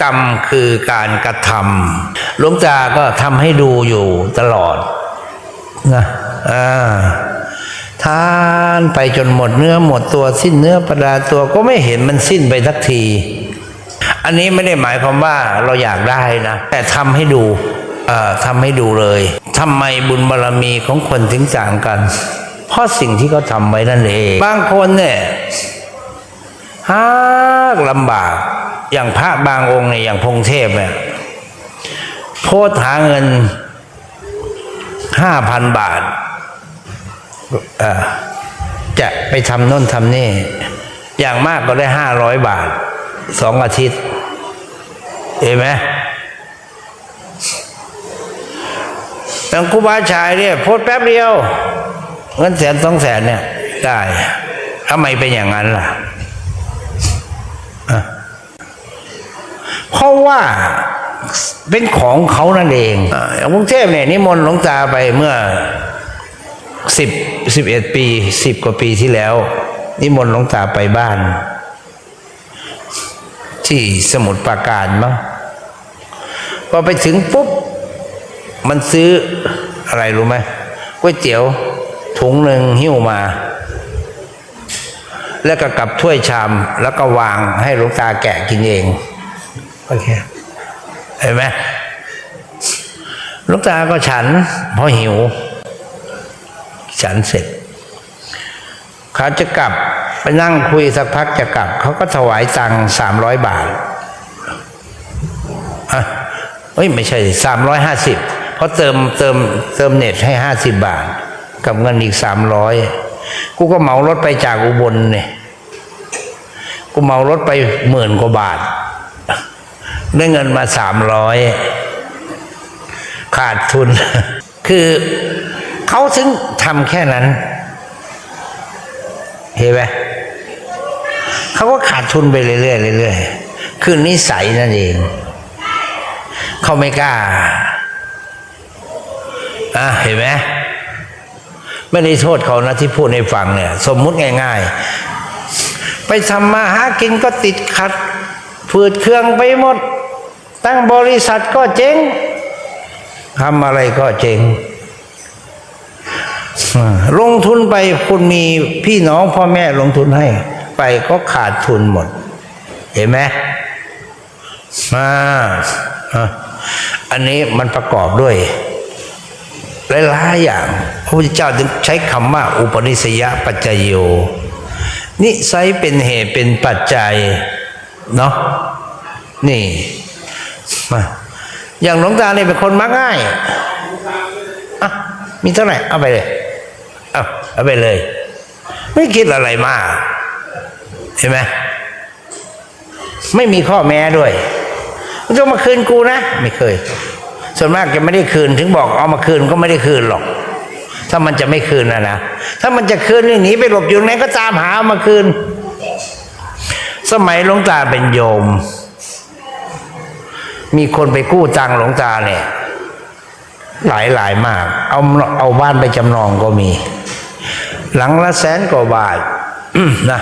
กรรมคือการกระทำหลวงตาก็ทำให้ดูอยู่ตลอดนะอ่าทานไปจนหมดเนื้อหมดตัวสิ้นเนื้อประดาตัวก็ไม่เห็นมันสิ้นไปสักที อันนี้ไม่ได้หมายความว่าเราอยากได้นะ แต่ทำให้ดูเอ่อทำให้ดูเลยทำไมบุญบารรมีของคนถึงต่างกัน เพราะสิ่งที่เขาทำไว้นั่นเอง บางคนเนี่ยหากลำบาก อย่างพระบางองค์เนี่ยอย่างพงเทพเนี่ยโพสหาเงินห้าพันบาทจะไปทำน่นทำนี่ อย่างมากก็ได้ห้าร้อยบาทสองอาทิตย์ เห็นไหมแต่ครูบาชายเนี่ยโพสแป๊บเดียว เงินแสนสองแสนเนี่ย ได้ทำไมเป็นอย่างนั้นล่ะ เพราะ ว่าเป็นของเขานั่นเองอย่างกรุงเทพเนี่ยนิมนต์หลวงตาไปเมื่อสิบสิบเอ็ดปีสิบกว่าปีที่แล้ว นิมนต์หลวงตาไปบ้าน ที่สมุทรปราการมั้งพอไปถึงปุ๊บ มันซื้ออะไรรู้ไหมก๋วยเตี๋ยวถุงหนึ่งหิ้วมา แล้วก็กลับถ้วยชามแล้วก็วางให้หลวงตาแกะกินเอง โอเคเห็นไหมลูกตาก็ฉันเพราะหิว ฉันเสร็จ เขาจะกลับไปนั่งคุยสักพักจะกลับ เขาก็ถวายตังสามร้อยบาทอะเอ้ยไม่ใช่สามร้อยห้าสิบเพราะเติมเติมเติมเน็ตให้ห้าสิบบาท กับเงินอีกสามร้อยกูก็เหมารถไปจากอุบลเนี่ยกูเหมารถไปหมื่นกว่าบาท ได้เงินมาสามร้อยขาดทุน คือเขาถึงทำแค่นั้น เห็นไหมเขาก็ขาดทุนไปเรื่อยๆเรื่อยๆคือนิสัยนั่นเอง เขาไม่กล้าอะเห็นไหมไม่ได้โทษเขานะที่พูดให้ฟังเนี่ย สมมุติง่าย ๆ ไปทำมาหากินก็ติดขัดฝืดเครื่องไปหมด ตั้งบริษัทก็เจ๊งทำอะไรก็เจ๊งลงทุนไปคุณมีพี่น้องพ่อแม่ลงทุนให้ ไปก็ขาดทุนหมด เห็นไหมอ่าอันนี้มันประกอบด้วยหลายๆอย่างพระพุทธเจ้าจึงใช้คำว่า อุปนิสยปัจจโย นิสัยเป็นเหตุเป็นปัจจัย เนาะนี่ อย่างหลวงตาเนี่ยเป็นคนมักง่ายอะมีเท่าไหร่เอาไปเลยเอาเอาไปเลย ไม่คิดอะไรมากเห็นไหมไม่มีข้อแม้ด้วยมันจะมาคืนกูนะ ไม่เคย ส่วนมากจะไม่ได้คืนถึงบอกเอามาคืนก็ไม่ได้คืนหรอก ถ้ามันจะไม่คืนนะนะถ้ามันจะคืนนี่หนีไปหลบอยู่ไหนก็ตามหาเอามาคืน สมัยหลวงตาเป็นโยม มีคนไปกู้ตังหลวงตาเนี่ย หลายหลายมาก เอาเอาบ้านไปจำนองก็มี หลังละแสนกว่าบาทนะ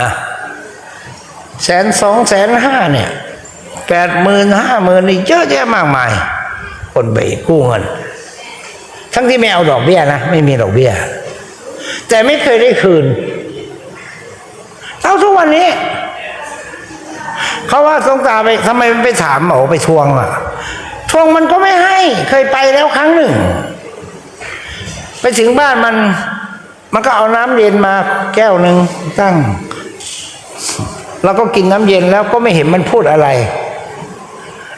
อะแสนสองแสนห้าเนี่ยแปดหมื่นห้าหมื่นนี่เยอะแยะมากมาย คนไปกู้เงิน ทั้งที่ไม่เอาดอกเบี้ยนะไม่มีดอกเบี้ย แต่ไม่เคยได้คืนเอาทุกวันนี้ เขาว่าสงตารไปทำไมมันไปถามหมอไปทวงอะ ทวงมันก็ไม่ให้ เคยไปแล้วครั้งหนึ่ง ไปถึงบ้านมัน มันก็เอาน้ำเย็นมาแก้วหนึ่งตั้งเราก็กินน้ำเย็นแล้วก็ไม่เห็นมันพูดอะไร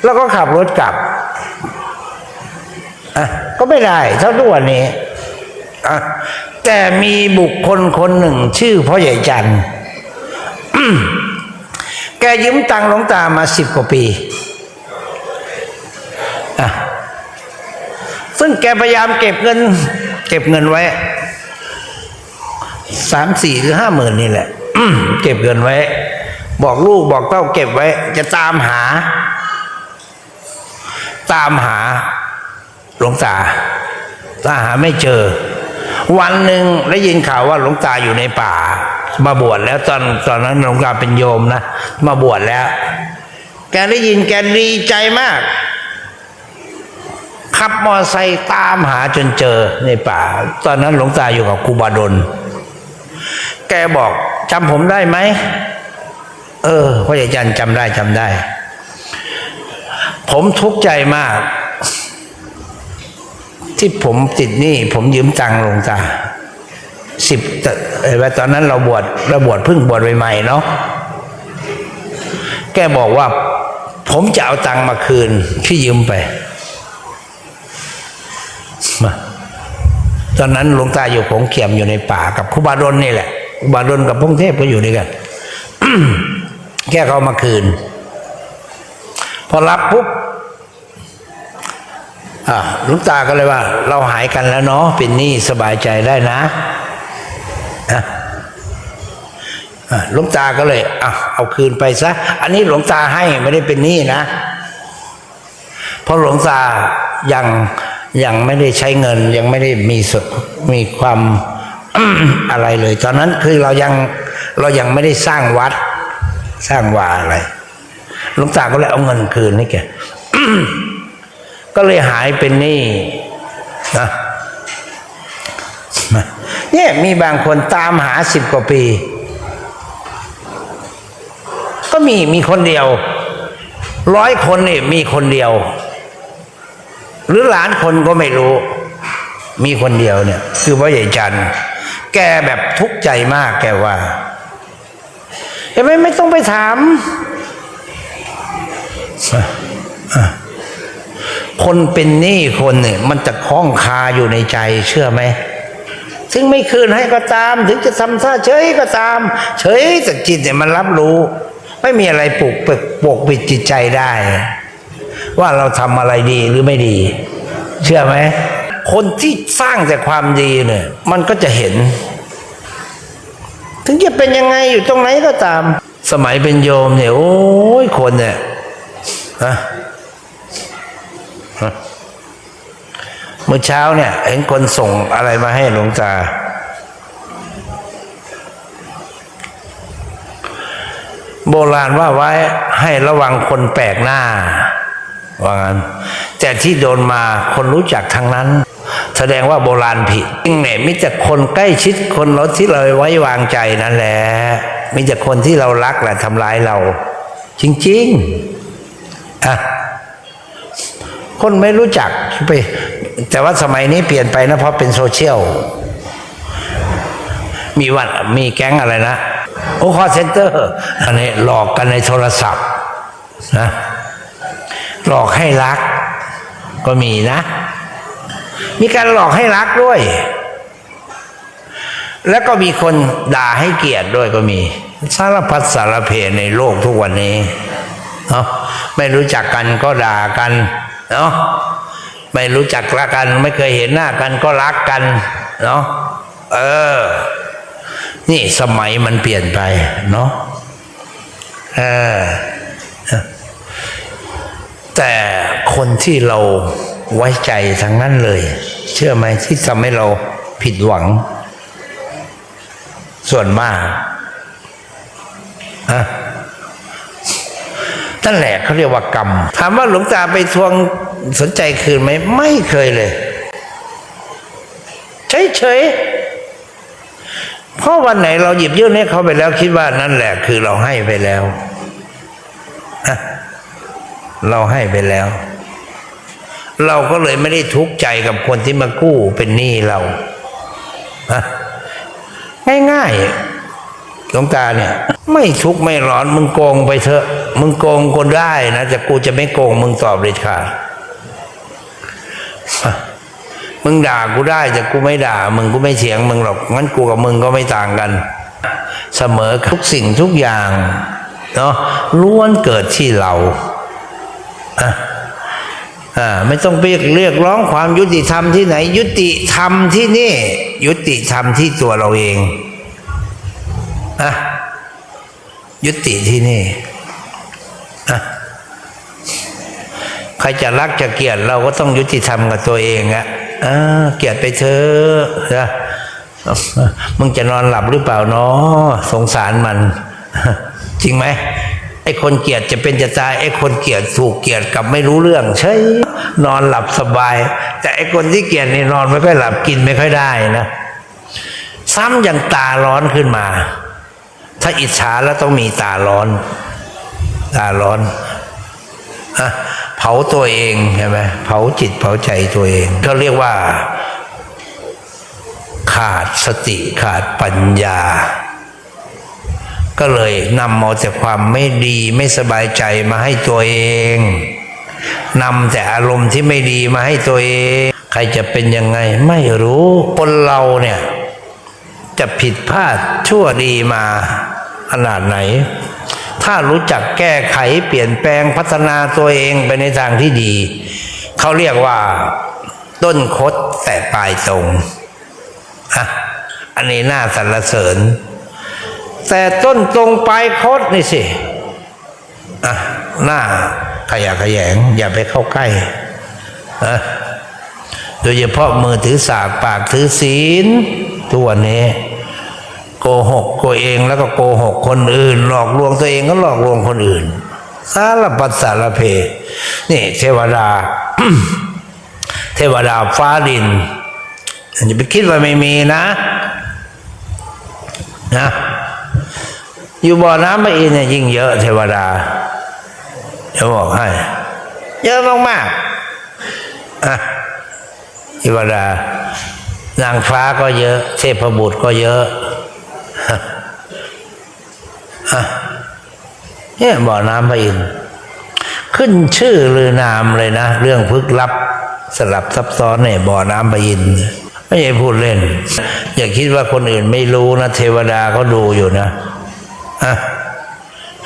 แล้วก็ขับรถกลับอะก็ไม่ได้เท่าทุกวันนี้อะแต่มีบุคคลคนหนึ่ง ชื่อพ่อใหญ่จันทร์ กยืมตังหลวงตามาสิบกว่าปีอะซึ่งแกพยายามเก็บเงิน เก็บเงินไว้สามสี่หรือห้าหมื่นนี่แหละเก็บเงินไว้ บอกลูกบอกเต้าเก็บไว้ จะตามหา ตามหาหลวงตาตาหาไม่เจอ วันหนึ่งได้ยินข่าวว่าหลวงตาอยู่ในป่า มาบวชแล้วตอนตอนนั้นหลวงตาเป็นโยมนะมาบวชแล้ว แกได้ยินแกดีใจมาก ขับมอไซค์ตามหาจนเจอในป่า ตอนนั้นหลวงตาอยู่กับครูบาดลแกบอกจำผมได้ไหมเออพ่อใหญ่จันจำได้จำได้ ผมทุกข์ใจมาก ที่ผมติดหนี้ผมยืมตังค์หลวงตาสิบเออตอนนั้นเราบวชเราบวชเพิ่งบวชใหม่ๆเนาะแกบอกว่า ผมจะเอาตังค์มาคืนที่ยืมไปมาตอนนั้นหลวงตาอยู่ผงเขียมอยู่ในป่ากับครูบาดลนี่แหละครูบาดลกับพงเทพก็อยู่ด้วยกันแกเขามาคืน พอรับปุ๊บ อ่าหลุงตาก็เลยว่า เราหายกันแล้วเนาะเป็นหนี้สบายใจได้นะอะะหลวงตาก็เลยอเอาคืนไปซะ อันนี้หลวงตาให้ไม่ได้เป็นหนี้นะ เพราะหลวงตายังยังไม่ได้ใช้เงิน ยังไม่ได้มีสมีความอะไรเลย ตอนนั้นคือเรายังเรายังไม่ได้สร้างวัด สร้างวาอะไรหลวงตาก็เลยเอาเงินคืนให้แก ก็เลยหายเป็นหนี้นะเนี่ยมีบางคนตามหาสิบกว่าปี ก็มีมีคนเดียว ร้อยคนนี่มีคนเดียว หรือหลานคนก็ไม่รู้ มีคนเดียวเนี่ย คือพ่อใหญ่จันทร์แกแบบทุกข์ใจมากแกว่าเห็นไหมไม่ต้องไปถาม คนเป็นหนี้คนเนี่ยมันจะคล้องคาอยู่ในใจเชื่อไหมถึงไม่คืนให้ก็ตาม ถึงจะทำท่าเฉยก็ตาม เฉยแต่จิตเนี่ยมันรับรู้ ไม่มีอะไรปลุกปกปกปิดจิตใจได้ ว่าเราทำอะไรดีหรือไม่ดี เชื่อไหมคนที่สร้างแต่ความดีเนี่ย มันก็จะเห็น ถึงจะเป็นยังไงอยู่ตรงไหนก็ตาม สมัยเป็นโยมเนี่ย โอ้ยคนเนี่ยฮะฮะ เมื่อเช้าเนี่ย เห็นคนส่งอะไรมาให้หลวงตา โบราณว่าไว้ให้ระวังคนแปลกหน้า ว่างั้น แต่ที่โดนมาคนรู้จักทั้งนั้น แสดงว่าโบราณผิดจริงเนี่ยมิแต่คนใกล้ชิดคนราที่เราไว้วางใจนั่นแหละมิแต่คนที่เรารักแหละทำร้ายเรา จริง ๆ อะ คนไม่รู้จักไป แต่ว่าสมัยนี้เปลี่ยนไปนะเพราะเป็นโซเชียล มีวันมีแก๊งอะไรนะโอ้คอเซ็นเตอร์อันนี้หลอกกันในโทรศัพท์นะหลอกให้รัก ก็มีนะ มีการหลอกให้รักด้วย แล้วก็มีคนด่าให้เกลียดด้วยก็มี สารพัดสารเพในโลกทุกวันนี้เนาะไม่รู้จักกันก็ด่ากัน เนาะไม่รู้จักละกัน ไม่เคยเห็นหน้ากันก็รักกัน เนาะเออ นี่สมัยมันเปลี่ยนไป เนาะเออแต่คนที่เราไว้ใจทั้งนั้นเลย เชื่อไหมที่ทำให้เราผิดหวัง ส่วนมากอะนั่นแหละเขาเรียกว่ากรรม ถามว่าหลวงตาไปทวง สนใจคืนไหมไม่เคยเลยเฉยๆเพราะวันไหนเราหยิบยื่นให้เขาไปแล้วคิดว่านั่นแหละ คือเราให้ไปแล้วเราให้ไปแล้ว เราก็เลยไม่ได้ทุกข์ใจกับคนที่มากู้เป็นหนี้เราง่ายๆหลวงตาเนี่ย ไม่ทุกข์ไม่ร้อนมึงโกงไปเถอะ มึงโกงก็ได้นะแต่กูจะไม่โกงมึงตอบเลยค่ะ มึงด่ากูได้แต่กูไม่ด่า มึงกูไม่เถียงมึงหรอกงั้นกูกับมึงก็ไม่ต่างกัน เสมอทุกสิ่งทุกอย่างเนาะล้วนเกิดที่เราอะอ่าไม่ต้องไปเรียกร้องความยุติธรรมที่ไหน ยุติธรรมที่นี่ ยุติธรรมที่ตัวเราเองอะยุติที่นี่อะ ครจะรักจะเกลียดเราก็ต้องยุติธรรมกับตัวเองอะอ่าเกลียดไปเถอะนะมึงจะนอนหลับหรือเปล่าเนาะสงสารมัน จริงไหมไอ้คนเกลียดจะเป็นจะตายไอ้คนเกลียดถูกเกลียดกับไม่รู้เรื่องใช่นอนหลับสบาย แต่ไอ้คนที่เกลียดนี่นอนไม่ค่อยหลับกินไม่ค่อยได้นะซ้ำยังตาร้อนขึ้นมา ถ้าอิจฉาแล้วต้องมีตาร้อน ตาร้อนอะ ผาตัวเองใช่ไหมเผาจิตเผาใจตัวเอง ก็เรียกว่า ขาดสติขาดปัญญา ก็เลยนำเอาแต่ความไม่ดีไม่สบายใจมาให้ตัวเองนำแต่อารมณ์ที่ไม่ดีมาให้ตัวเอง ใครจะเป็นยังไงไม่รู้คนเราเนี่ย จะผิดพลาดชั่วดีมาขนาดไหน ถ้ารู้จักแก้ไขเปลี่ยนแปลงพัฒนาตัวเองไปในทางที่ดี เขาเรียกว่า ต้นคดแต่ปลายตรงอะอันนี้น่าสรรเสริญ แต่ต้นตรงปลายคดนี่สิอะหน้าขยะขยง อย่าไปเข้าใกล้นะโดยเฉพาะมือถือสากปากถือศีลทุกวันนี้ โกหกตัวเองแล้วก็โกหกคนอื่น หลอกลวงตัวเองก็หลอกลวงคนอื่น สารพัดสารเพ นี่ เทวดา เทวดาฟ้าดินอย่าไปคิดว่าไม่มีนะ นะ อยู่บ่อน้ำพระอินเนี่ยยิ่งเยอะเทวดาจะบอกให้ เยอะมากๆอะเทวดานางฟ้าก็เยอะ เทพบุตรก็เยอะ อะเนี่ยบ่อน้ำพระอินทร์ขึ้นชื่อลือนามเลยนะ เรื่องพึกลับสลับซับซ้อนเนี่ยบ่อน้ำพระอินทร์ไม่ใช่พูดเล่น อย่าคิดว่าคนอื่นไม่รู้นะ เทวดาก็ดูอยู่นะอะ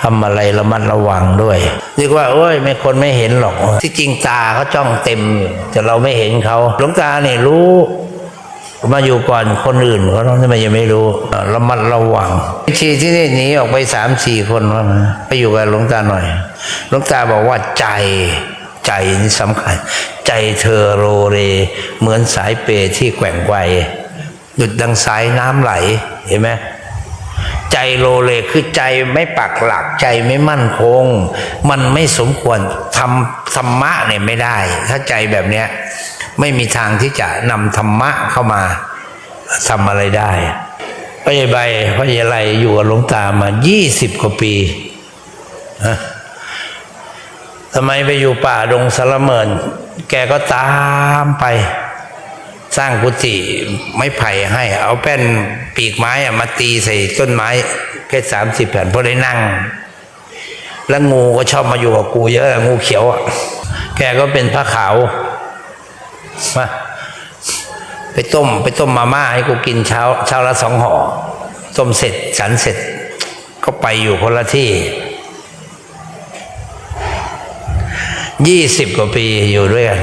ทำอะไรระมัดระวังด้วยนึกว่าโอ้ยไม่คนไม่เห็นหรอก ที่จริงตาเขาจ้องเต็มอยู่แต่เราไม่เห็นเขาหลวงตาเนี่ยรู้ มาอยู่ก่อนคนอื่นเขาทำไมยังไม่รู้เระมัดระวังชีที่นี่หนีออกไปสามสี่คนว่าไปอยู่กับหลวงตาหน่อยหลวงตาบอกว่าใจใจนี่สำคัญ ใจเธอโรเร เหมือนสายเปที่แกว่งไกวหยุดดังสายน้ำไหลเห็นไหมใจโลเลคือใจไม่ปักหลักใจไม่มั่นคง มันไม่สมควรทำธรรมะเนี่ยไม่ได้ ถ้าใจแบบเนี้ย ไม่มีทางที่จะนำธรรมะเข้ามาทำอะไรได้พระยายใบพระยายไรอยู่กับหลวงตามายี่สิบกว่าปีทำไมไปอยู่ป่าดงสารเมิน แกก็ตามไป สร้างกุฏิไม้ไผ่ให้ เอาแป้นปีกไม้มาตีใส่ต้นไม้แค่สามสิบแผ่นเพราะได้นั่ง แล้วงูก็ชอบมาอยู่กับกูเยอะงูเขียวอะแกก็เป็นพระขาว มาไปต้ม ไปต้มมาม่าให้กูกินเช้าเช้าละสองห่อต้มเสร็จฉันเสร็จ ก็ไปอยู่คนละที่ยี่สิบกว่าปีอยู่ด้วยกัน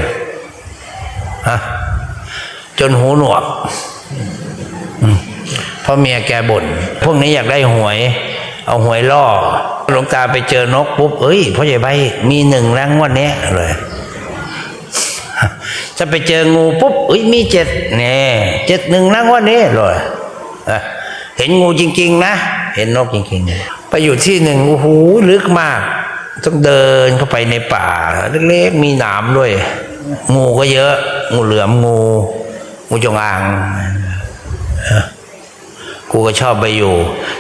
ฮะจนหูหนวกเพราะเมียแกบ่นพวกนี้อยากได้หวย เอาหวยล่อหลวงตาไปเจอนกปุ๊บเอ้ยพ่อใหญ่ใบมีหนึ่งแล้วงวันนี้เลย จะไปเจองูปุ๊บเอ้ยมีเจ็ดเนี่ยเจ็ดหนึ่งนะงวันนี้เลยเห็นงูจริง ๆ นะ เห็นนกจริงๆ ไปอยู่ที่หนึ่งโอ้โหลึกมาก ต้องเดินเข้าไปในป่าเล็กๆมีหนามด้วย งูก็เยอะ งูเหลือมงู งูจงอางกูก็ชอบไปอยู่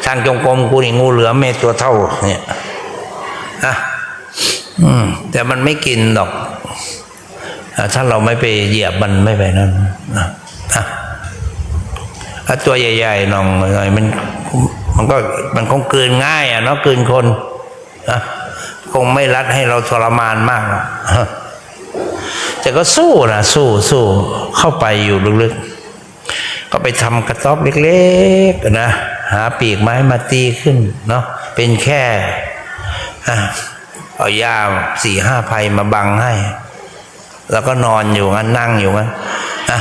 ทางจงกรมกูนี่งูเหลือมเมตัวเท่า เนี่ยอะแต่มันไม่กินหรอก ถ้าเราไม่ไปเหยียบมันไม่ไปนั่นนะถ้าตัวใหญ่ๆหน่องหน่อยมันมันก็มันคงเกลืนง่ายอะเนาะกลืนคนอะคงไม่รัดให้เราทรมานมากหรอกฮะแต่ก็สู้นะสู้สู้เข้าไปอยู่ลึกๆก็ไปทำกระต๊อบเล็กๆนะหาปีกไม้มาตีขึ้นเนาะเป็นแค่เอายาสี่ห้าภัยมาบังให้ แล้วก็นอนอยู่งั้นนั่งอยู่งั้นอะ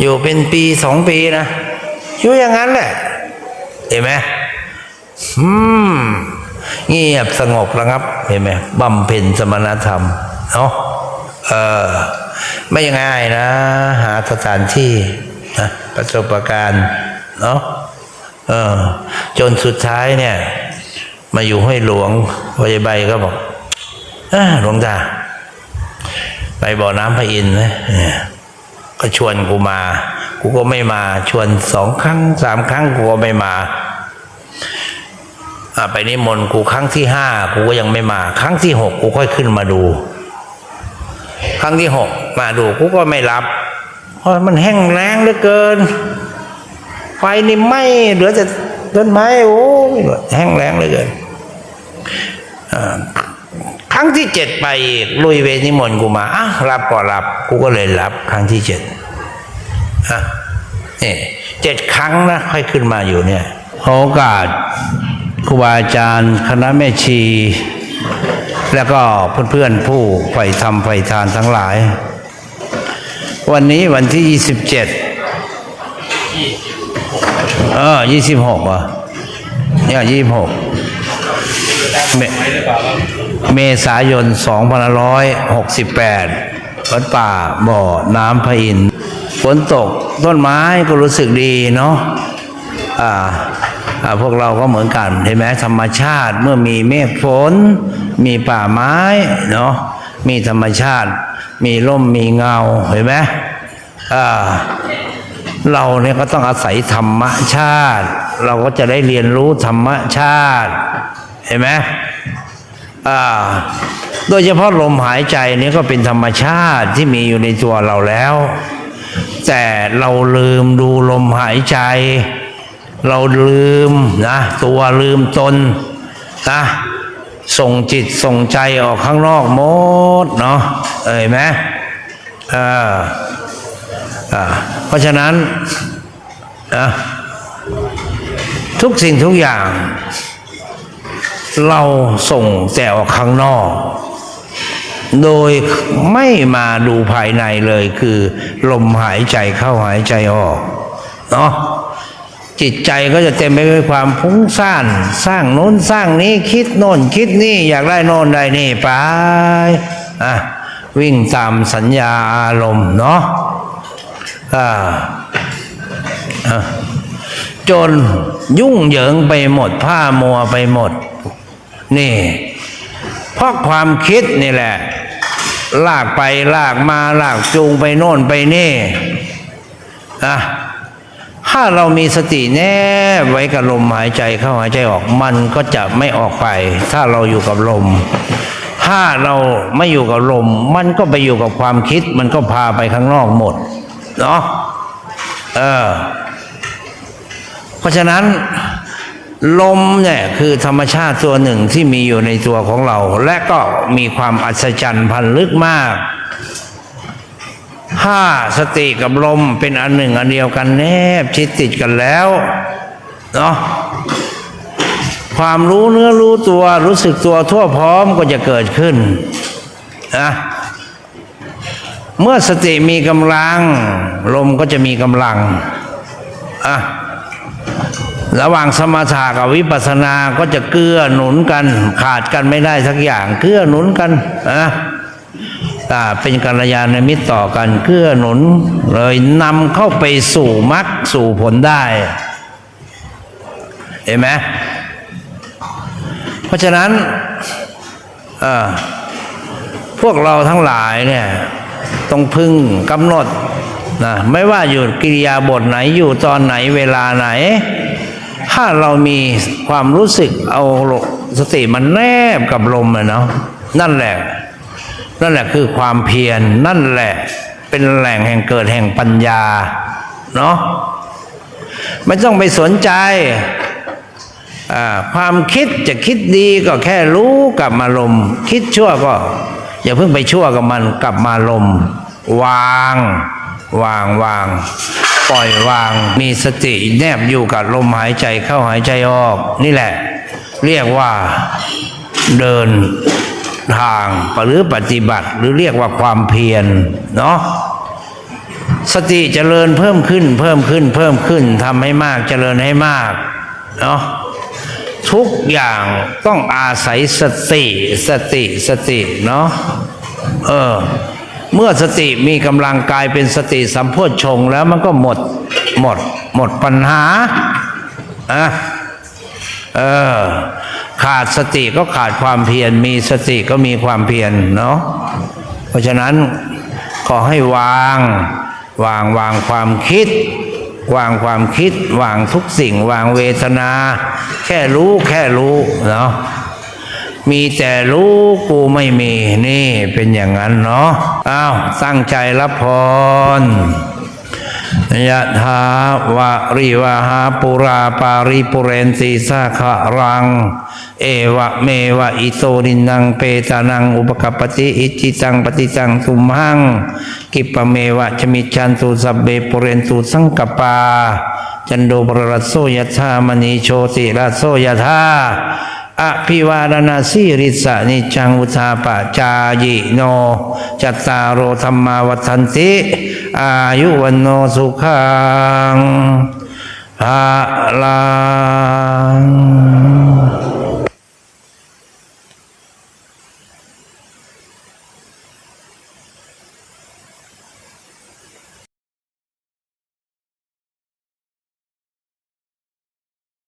อยู่เป็นปีสองปีนะอยู่อย่างนั้นแหละ เห็นไหมอืมเงียบสงบระงับ เห็นไหมบำเพ็ญสมณธรรมเนาะเออไม่ง่ายนะ หาสถานที่นะประสบการณ์เนาะเออ จนสุดท้ายเนี่ย มาอยู่ห้วยหลวงวัยใบก็บอกอหลวงตา ไปบ่อน้ำพระอินทร์นะเนี่ยก็ชวนกูมา กูก็ไม่มา ชวนสองครั้งสามครั้งกูก็ไม่มาไปนิมนต์กูครั้งที่ห้ากูก็ยังไม่มา ครั้งที่หกกูค่อยขึ้นมาดู ครั้งที่หกมาดูกูก็ไม่รับ เพราะมันแห้งแล้งเหลือเกิน ไฟนี่ไหมเหลือแต่ต้นไม้โอ้แห้งแล้งเหลือเกิน รั้งที่เจ็ดไปอีกลุยเวรนิมนต์กูมาอ้าวรับก็รับ กูก็เลยรับ ครั้งที่เจ็ดอะนี่เจ็ดครั้งนะค่อยขึ้นมาอยู่เนี่ยขอโอกาสครูบาอาจารย์คณะแม่ชี แล้วก็เพื่อนๆผู้ใฝ่ธรรมใฝ่ทานทั้งหลาย วันนี้วันที่ยี่สิบเจ็ดเออยี่สิบหกอะเนี่ยยี่สิบหก เมษายนสองพันร้อยหกสิบแปดวัดป่าบ่อน้ำพระอินทร์ฝนตกต้นไม้ก็รู้สึกดีเนาะอ่าพวกเราก็เหมือนกันเห็นไหมธรรมชาติเมื่อมีเมฆฝน มีป่าไม้เนาะมีธรรมชาติ มีร่มมีเงาเห็นไหมอ่าเราเนี่ยก็ต้องอาศัยธรรมชาติ เราก็จะได้เรียนรู้ธรรมชาติ เห็นไหม โดยเฉพาะลมหายใจนี่ก็เป็นธรรมชาติที่มีอยู่ในตัวเราแล้ว แต่เราลืมดูลมหายใจ เราลืมนะตัวลืมตนนะส่งจิตส่งใจออกข้างนอกหมดเนาะเอ่ยไหมเอออ่าเพราะฉะนั้นนะทุกสิ่งทุกอย่าง เราส่งแต่ออกข้างนอก โดยไม่มาดูภายในเลยคือ ลมหายใจเข้าหายใจออกเนาะจิตใจก็จะเต็มไปด้วยความพุ่งซ่าน สร้างโน้นสร้างนี้คิดโน่นคิดนี่อยากได้โน่นได้นี่ไปอะวิ่งตามสัญญาอารมณ์เนาะอ่าอะจนยุ่งเหยิงไปหมดผ้ามัวไปหมด นี่เพราะความคิดนี่แหละ ลากไปลากมาลากจูงไปโน่นไปนี่อะถ้าเรามีสติแนบไว้กับลมหายใจเข้าหายใจออกมันก็จะไม่ออกไป ถ้าเราอยู่กับลม ถ้าเราไม่อยู่กับลม มันก็ไปอยู่กับความคิด มันก็พาไปข้างนอกหมดเนาะเออเพราะฉะนั้น ลมเนี่ยคือธรรมชาติตัวหนึ่งที่มีอยู่ในตัวของเรา และก็มีความอัศจรรย์พันลึกมากถ้าสติกับลมเป็นอันหนึ่งอันเดียวกันแนบชิดติดกันแล้วเนาะความรู้เนื้อรู้ตัวรู้สึกตัวทั่วพร้อมก็จะเกิดขึ้นนะเมื่อสติมีกำลัง ลมก็จะมีกำลังอะ ระหว่างสมถะกับวิปัสสนาก็จะเกื้อหนุนกัน ขาดกันไม่ได้สักอย่างเกื้อหนุนกันนะเป็นกัลยาณมิตรต่อกันเกื้อหนุน เลยนำเข้าไปสู่มรรคสู่ผลได้ เห็นไหมเพราะฉะนั้นพวกเราทั้งหลายเนี่ยต้องพึ่งกำหนดนะไม่ว่าอยู่กิริยาบทไหนอยู่ตอนไหนเวลาไหน ถ้าเรามีความรู้สึกเอาสติมันแนบกับลมอะเนาะนั่นแหละ นั่นแหละคือความเพียรนั่นแหละเป็นแหล่งแห่งเกิดแห่งปัญญาเนาะไม่ต้องไปสนใจความคิดจะคิดดีก็แค่รู้กลับมาลม คิดชั่วก็ อย่าเพิ่งไปชั่วกับมันกลับมาลม วาง วางวาง ปล่อยวาง มีสติแนบอยู่กับลมหายใจเข้าหายใจออก นี่แหละ เรียกว่าเดินทางหรือปฏิบัติหรือเรียกว่าความเพียรเนาะสติเจริญเพิ่มขึ้น เพิ่มขึ้น เพิ่มขึ้นทำให้มากเจริญให้มากเนาะทุกอย่างต้องอาศัยสติ สติสติเนาะเออ เมื่อสติมีกำลังกายเป็นสติสัมโพชงแล้วมันก็หมดหมดหมดปัญหาอะเออขาดสติก็ขาดความเพียรมีสติก็มีความเพียรเนาะเพราะฉะนั้นขอให้วาง วางวางความคิด วางความคิด วางทุกสิ่ง วางเวทนา แค่รู้แค่รู้เนาะ มีแต่รู้กูไม่มีนี่เป็นอย่างนั้นเนาะอ้าวตั้งใจรับพรยะถาวะริวหาปุราปาริปุเรนสีสาขะรัง เอวะเมวะอิโตรินังเปตานังอุปกปปติอิจิตังปฏิตังสุมหัง กิปะเมวะชมิชันตุสัพเบปุเรนตุสังกปา จันโดปรรัสโสยะธามณีโชติรัสโสยะธา อภิวาดนาสีริสะนิจังวุธาปะจายิโน จัตตารโรธรรมาวัฏันติ อายุวันโนสุขังภาลัง